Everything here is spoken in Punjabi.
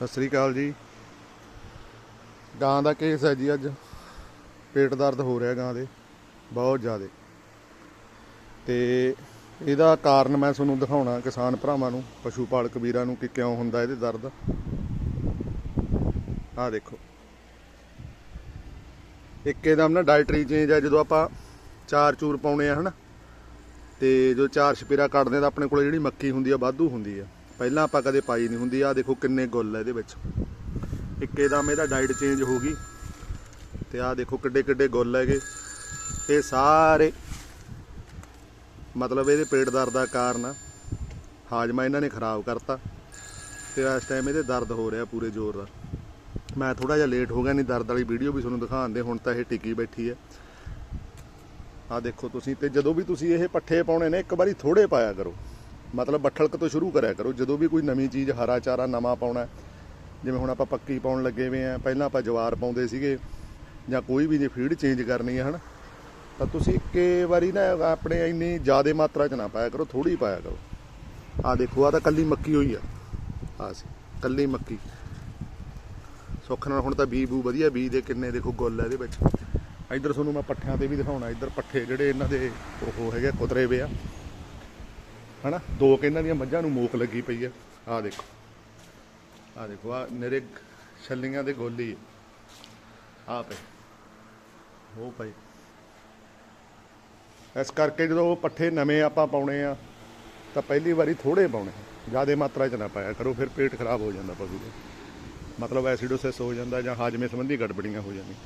ਸਤਿ ਸ੍ਰੀ ਅਕਾਲ ਜੀ। ਗਾਂ ਦਾ ਕੇਸ ਹੈ ਜੀ ਅੱਜ। ਪੇਟ ਦਰਦ ਹੋ ਰਿਹਾ ਗਾਂ ਦੇ, ਬਹੁਤ ਜ਼ਿਆਦਾ। ਤੇ ਇਹਦਾ ਕਾਰਨ ਮੈਂ ਤੁਹਾਨੂੰ ਦਿਖਾਉਣਾ ਕਿਸਾਨ ਭਰਾਵਾਂ ਨੂੰ ਪਸ਼ੂ ਪਾਲਕ ਵੀਰਾਂ ਨੂੰ ਕਿ ਕਿਉਂ ਹੁੰਦਾ ਇਹਦੇ ਦਰਦ। ਆਹ ਦੇਖੋ। ਇੱਕੇਦਮ ਨਾ ਡਾਈਟਰੀ ਚੇਂਜ ਹੈ, ਜਦੋਂ ਆਪਾਂ ਚਾਰ ਚੂਰ ਪਾਉਣੇ ਆ, ਹਨਾ? ਤੇ ਜੋ ਚਾਰ ਛਪੇਰਾ ਕੱਢਦੇ ਆ ਤਾਂ ਆਪਣੇ ਕੋਲ ਜਿਹੜੀ ਮੱਕੀ ਹੁੰਦੀ ਆ, ਵਾਧੂ ਹੁੰਦੀ ਆ। ਪਹਿਲਾਂ ਆਪਾਂ ਕਦੇ ਪਾਈ ਨਹੀਂ ਹੁੰਦੀ ਆ ਦੇਖੋ ਕਿੰਨੇ ਗੁੱਲ ਇਹਦੇ ਵਿੱਚ। ਇੱਕ ਇਹਦਾ ਇਹਦਾ ਡਾਈਟ ਚੇਂਜ ਹੋ ਗਈ, ਤੇ ਆਹ ਦੇਖੋ ਕਿੱਡੇ ਕਿੱਡੇ ਗੁੱਲ ਹੈਗੇ। ਇਹ ਸਾਰੇ ਮਤਲਬ ਇਹਦੇ ਪੇਟ ਦਰਦ ਦਾ ਕਾਰਨ ਆ। ਹਾਜਮਾ ਇਹਨਾਂ ਨੇ ਖਰਾਬ ਕਰਤਾ, ਤੇ ਇਸ ਟਾਈਮ ਇਹਦੇ ਦਰਦ ਹੋ ਰਿਹਾ ਪੂਰੇ ਜ਼ੋਰ ਦਾ ਮੈਂ ਥੋੜਾ ਜਿਹਾ ਲੇਟ ਹੋ ਗਿਆ, ਨਹੀਂ ਦਰਦ ਵਾਲੀ ਵੀਡੀਓ ਵੀ ਤੁਹਾਨੂੰ ਦਿਖਾਉਂਦੇ ਹੁਣ ਤਾਂ ਇਹ ਟਿੱਕੀ ਬੈਠੀ ਹੈ ਆ ਦੇਖੋ ਤੁਸੀਂ, ਤੇ ਜਦੋਂ ਵੀ ਤੁਸੀਂ ਇਹ ਪੱਠੇ ਪਾਉਣੇ ਨੇ, ਇੱਕ ਵਾਰੀ ਥੋੜੇ ਪਾਇਆ ਕਰੋ। ਮਤਲਬ ਬੱਠਲਕ ਤੋਂ ਸ਼ੁਰੂ ਕਰਿਆ ਕਰੋ। ਜਦੋਂ ਵੀ ਕੋਈ ਨਵੀਂ ਚੀਜ਼, ਹਰਾ ਚਾਰਾ ਨਵਾਂ ਪਾਉਣਾ ਜਿਵੇਂ ਹੁਣ ਆਪਾਂ ਪੱਕੀ ਪਾਉਣ ਲੱਗੇ ਹੋਏ ਆ ਪਹਿਲਾਂ ਆਪਾਂ ਜਵਾਰ ਪਾਉਂਦੇ ਸੀਗੇ, ਜਾਂ ਕੋਈ ਵੀ ਜੇ ਫੀਡ ਚੇਂਜ ਕਰਨੀ ਹੈ, ਹਨ, ਤਾਂ ਤੁਸੀਂ ਇੱਕੇ ਵਾਰੀ ਨਾ ਆਪਣੇ ਇੰਨੀ ਜ਼ਿਆਦਾ ਮਾਤਰਾ ਚ ਨਾ ਪਾਇਆ ਕਰੋ ਥੋੜੀ ਪਾਇਆ ਕਰੋ। ਆ ਦੇਖੋ ਆ ਤਾਂ ਕੱਲੀ ਮੱਕੀ ਹੋਈ ਆ। ਆ ਸੀ, ਕੱਲੀ ਮੱਕੀ। ਸੁੱਖ ਨਾਲ ਹੁਣ ਤਾਂ ਬੀ ਬੂ ਵਧੀਆ, ਬੀ ਦੇ ਕਿੰਨੇ ਦੇਖੋ ਗੁੱਲ ਆ ਇਹਦੇ ਵਿੱਚ। ਇੱਧਰ ਤੁਹਾਨੂੰ ਮੈਂ ਪੱਠਿਆਂ ਤੇ ਵੀ ਦਿਖਾਉਣਾ, ਇੱਧਰ ਪੱਠੇ ਜਿਹੜੇ ਇਹਨਾਂ ਦੇ ਉਹ ਹੈਗੇ ਕੁਤਰੇ ਵੇ ਆ। ਹਨਾ? ਦੋ ਕਿ ਇਹਨਾਂ ਦੀਆਂ ਮੱਝਾਂ ਨੂੰ ਮੋਕ ਲੱਗੀ ਪਈ ਆ। ਆ ਦੇਖੋ। ਆ ਦੇਖੋ ਆ ਨਰੇ ਛੱਲੀਆਂ ਦੇ ਗੋਲੀ ਆ। ਪਏ। ਉਹ ਭਾਈ ਇਸ ਕਰਕੇ ਜਦੋਂ ਪੱਠੇ ਨਵੇਂ ਆਪਾਂ ਪਾਉਣੇ ਆ, ਤਾਂ ਪਹਿਲੀ ਵਾਰੀ ਥੋੜੇ ਪਾਉਣੇ ਜ਼ਿਆਦਾ ਮਾਤਰਾ ਚ ਨਾ ਪਾਇਆ ਕਰੋ, ਫਿਰ ਪੇਟ ਖਰਾਬ ਹੋ ਜਾਂਦਾ ਪਸ਼ੂ ਦਾ। ਮਤਲਬ ਐਸਿਡੋਸਿਸ ਹੋ ਜਾਂਦਾ ਜਾਂ ਹਾਜਮੇ ਸੰਬੰਧੀ ਗੜਬੜੀਆਂ ਹੋ ਜਾਂਦੀਆਂ।